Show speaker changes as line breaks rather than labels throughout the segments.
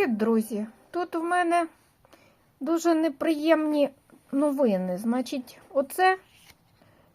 Привіт, друзі! Тут в мене дуже неприємні новини. Значить, оце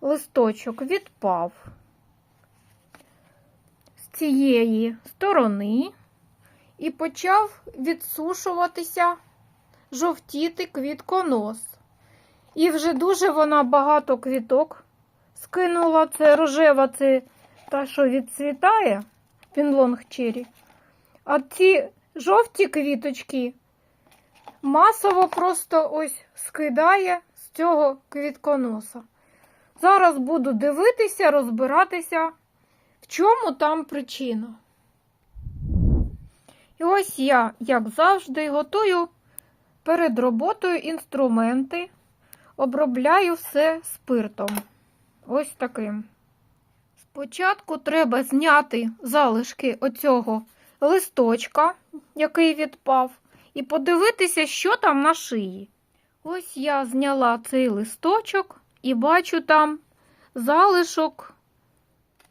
листочок відпав з цієї сторони і почав відсушуватися, жовтіти квітконос. І вже дуже вона багато квіток скинула. Це рожева, це та, що відцвітає, пінлонг чері. А ці жовті квіточки масово просто ось скидає з цього квітконоса. Зараз буду дивитися, розбиратися, в чому там причина. І ось я, як завжди, готую перед роботою інструменти, обробляю все спиртом. Ось таким. Спочатку треба зняти залишки оцього листочка, який відпав, і подивитися, що там на шиї. Ось я зняла цей листочок і бачу там залишок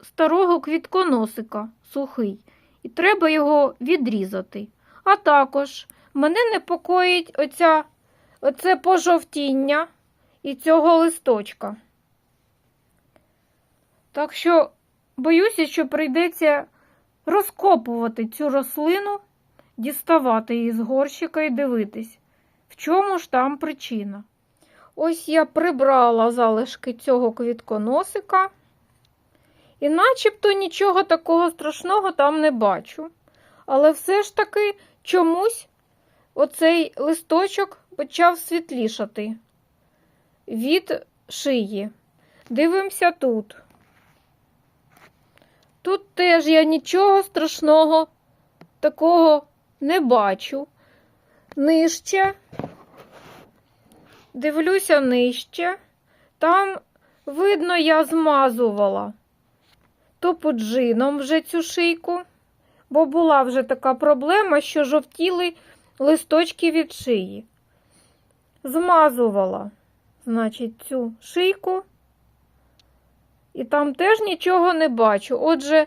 старого квітконосика сухий, і треба його відрізати. А також мене непокоїть оця, оце пожовтіння і цього листочка. Так що боюся, що прийдеться розкопувати цю рослину, діставати її з горщика і дивитись, в чому ж там причина. Ось я прибрала залишки цього квітконосика, і начебто нічого такого страшного там не бачу. Але все ж таки чомусь оцей листочок почав світлішати від шиї. Дивимося тут. Тут теж я нічого страшного такого не бачу. Нижче, дивлюся нижче. Там, видно, я змазувала топоджином вже цю шийку, бо була вже така проблема, що жовтіли листочки від шиї. Змазувала, значить, цю шийку. І там теж нічого не бачу. Отже,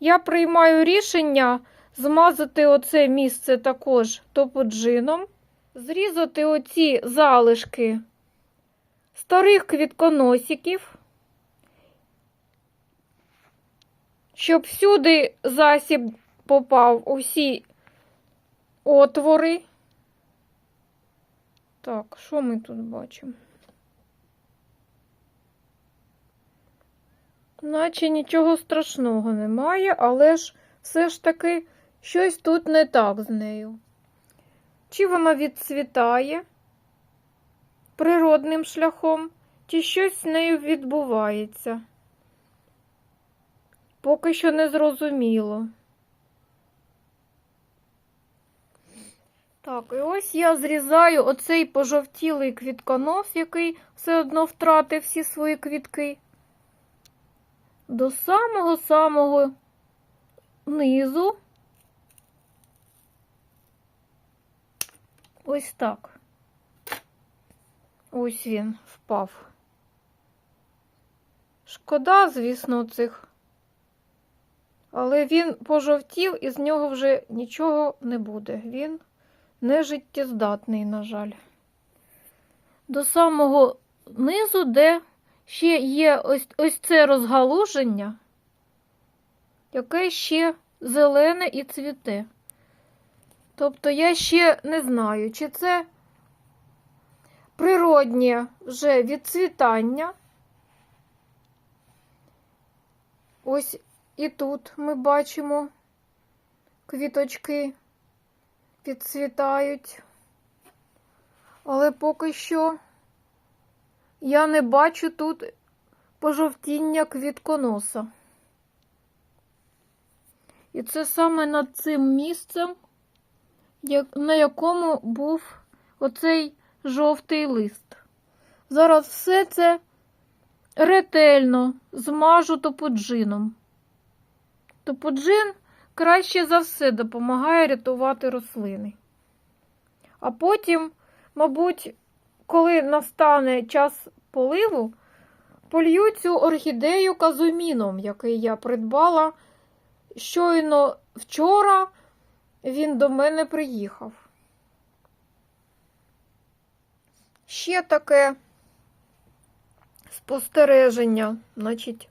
я приймаю рішення змазати оце місце також топоджином, зрізати оці залишки старих квітконосиків, щоб всюди засіб попав у всі отвори. Так, що ми тут бачимо? Наче нічого страшного немає, але ж все ж таки щось тут не так з нею. Чи вона відцвітає природним шляхом, чи щось з нею відбувається? Поки що не зрозуміло. Так, і ось я зрізаю оцей пожовтілий квітконос, який все одно втратив всі свої квітки до самого-самого низу. Ось так. Ось він впав. Шкода, звісно, цих. Але він пожовтів і з нього вже нічого не буде. Він не життєздатний, на жаль. До самого низу, де ще є ось, ось це розгалуження, яке ще зелене і цвіте. Тобто я ще не знаю, чи це природнє вже відцвітання. Ось і тут ми бачимо квіточки підцвітають, але поки що я не бачу тут пожовтіння квітконоса. І це саме над цим місцем, на якому був оцей жовтий лист. Зараз все це ретельно змажу топоджином. Топоджин краще за все допомагає рятувати рослини. А потім, мабуть, коли настане час поливу, полью цю орхідею казуміном, який я придбала щойно вчора він до мене приїхав. Ще таке спостереження. Значить,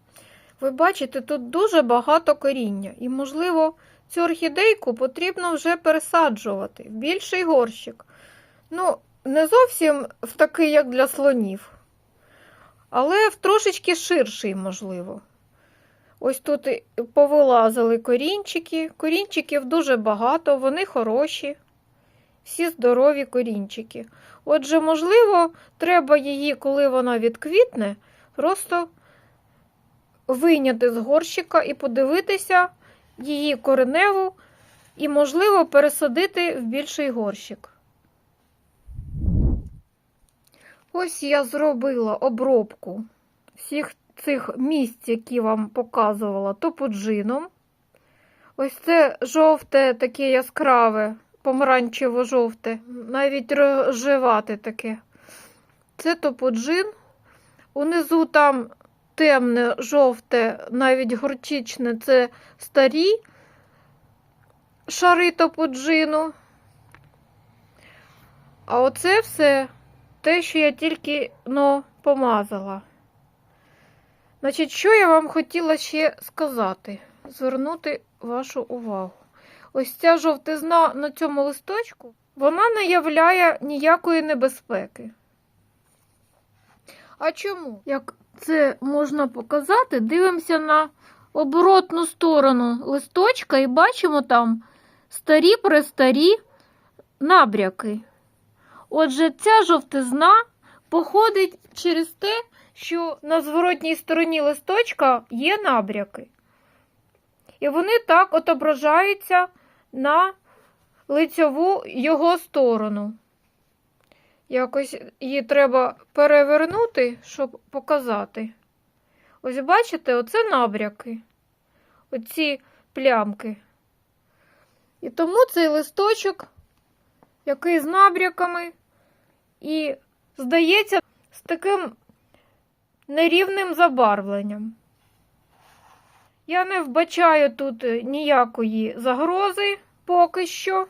ви бачите, тут дуже багато коріння, і, можливо, цю орхідейку потрібно вже пересаджувати в більший горщик. Ну, не зовсім в такий, як для слонів, але в трошечки ширший, можливо. Ось тут повилазили корінчики. Корінчиків дуже багато, вони хороші, всі здорові корінчики. Отже, можливо, треба її, коли вона відквітне, просто вийняти з горщика і подивитися її кореневу і, можливо, пересадити в більший горщик. Ось я зробила обробку всіх цих місць, які вам показувала, топоджином. Ось це жовте, таке яскраве, помаранчево-жовте, навіть рожевате таке. Це топоджин. Унизу там темне, жовте, навіть горчичне це старі шари топоджину. А оце все те, що я тільки ну, помазала. Значить, що я вам хотіла ще сказати, звернути вашу увагу. Ось ця жовтизна на цьому листочку, вона не являє ніякої небезпеки. А чому? Як це можна показати, дивимося на оборотну сторону листочка і бачимо там старі престарі набряки. Отже, ця жовтизна походить через те, що на зворотній стороні листочка є набряки. І вони так отображаються на лицьову його сторону. Якось її треба перевернути, щоб показати. Ось бачите, оце набряки, оці плямки. І тому цей листочок, який з набряками, і здається, з таким нерівним забарвленням. Я не вбачаю тут ніякої загрози поки що.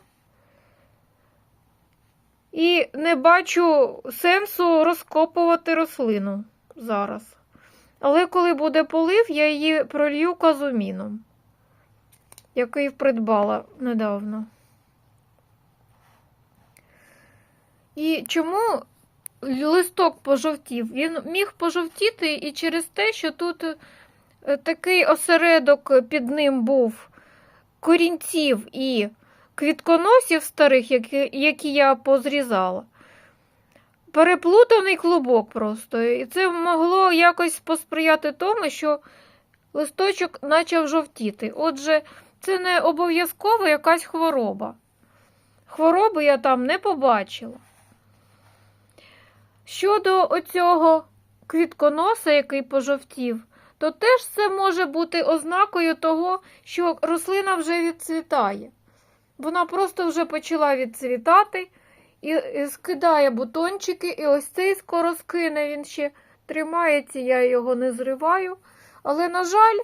І не бачу сенсу розкопувати рослину зараз. Але коли буде полив, я її пролью казуміном, який придбала недавно. І чому листок пожовтів? Він міг пожовтіти і через те, що тут е, такий осередок під ним був корінців і квітконосів старих, які, які я позрізала. Переплутаний клубок просто. І це могло якось посприяти тому, що листочок почав жовтіти. Отже, це не обов'язково якась хвороба. Хвороби я там не побачила. Щодо оцього квітконоса, який пожовтів, то теж це може бути ознакою того, що рослина вже відцвітає. Вона просто вже почала відцвітати і скидає бутончики, і ось цей скоро скине, він ще тримається, я його не зриваю. Але, на жаль,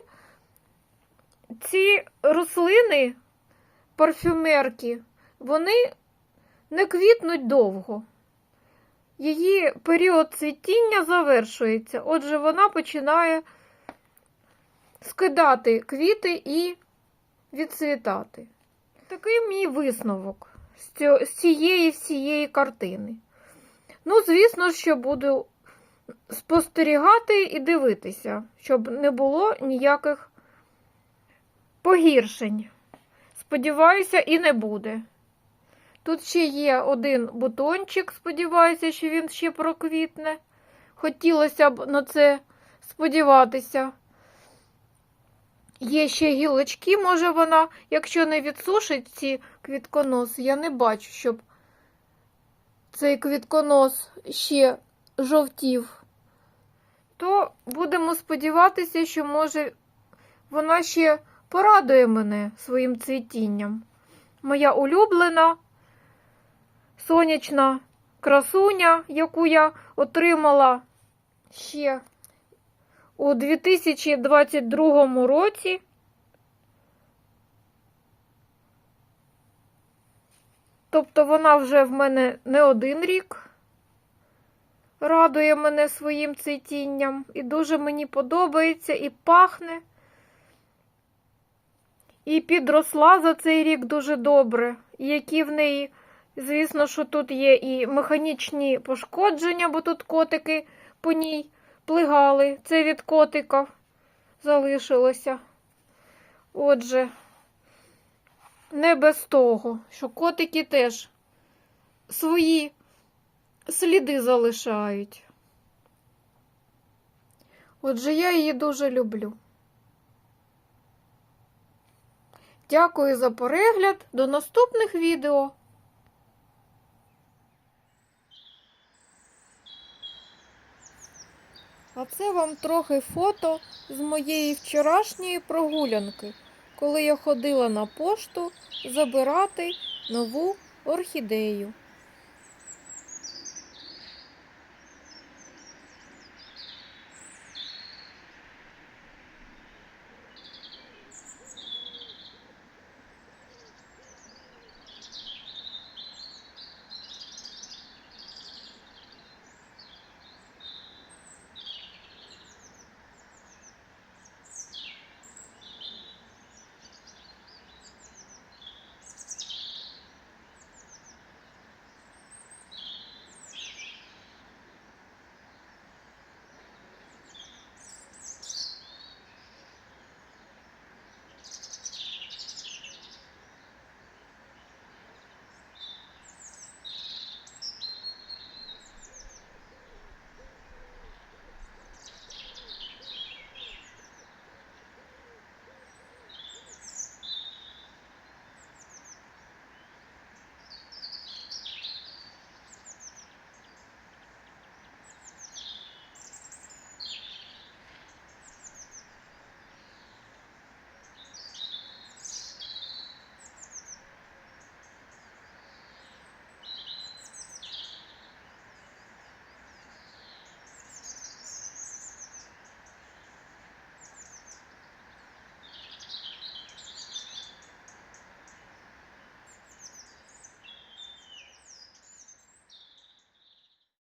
ці рослини, парфюмерки, вони не квітнуть довго. Її період цвітіння завершується, отже, вона починає скидати квіти і відцвітати. Такий мій висновок з цієї всієї картини. Ну, звісно, що буду спостерігати і дивитися, щоб не було ніяких погіршень. Сподіваюся, і не буде. Тут ще є один бутончик, сподіваюся, що він ще проквітне. Хотілося б на це сподіватися. Є ще гілочки, може вона, якщо не відсушить ці квітконоси, я не бачу, щоб цей квітконос ще жовтів, то будемо сподіватися, що, може, вона ще порадує мене своїм цвітінням. Моя улюблена сонячна красуня, яку я отримала ще у 2022 році. Тобто вона вже в мене не один рік радує мене своїм цвітінням. І дуже мені подобається, і пахне. І підросла за цей рік дуже добре. І які в неї, звісно, що тут є і механічні пошкодження, бо тут котики по ній плигали. Це від котика залишилося. Отже, не без того, що котики теж свої сліди залишають. Отже, я її дуже люблю. Дякую за перегляд. До наступних відео. А це вам трохи фото з моєї вчорашньої прогулянки, коли я ходила на пошту забирати нову орхідею.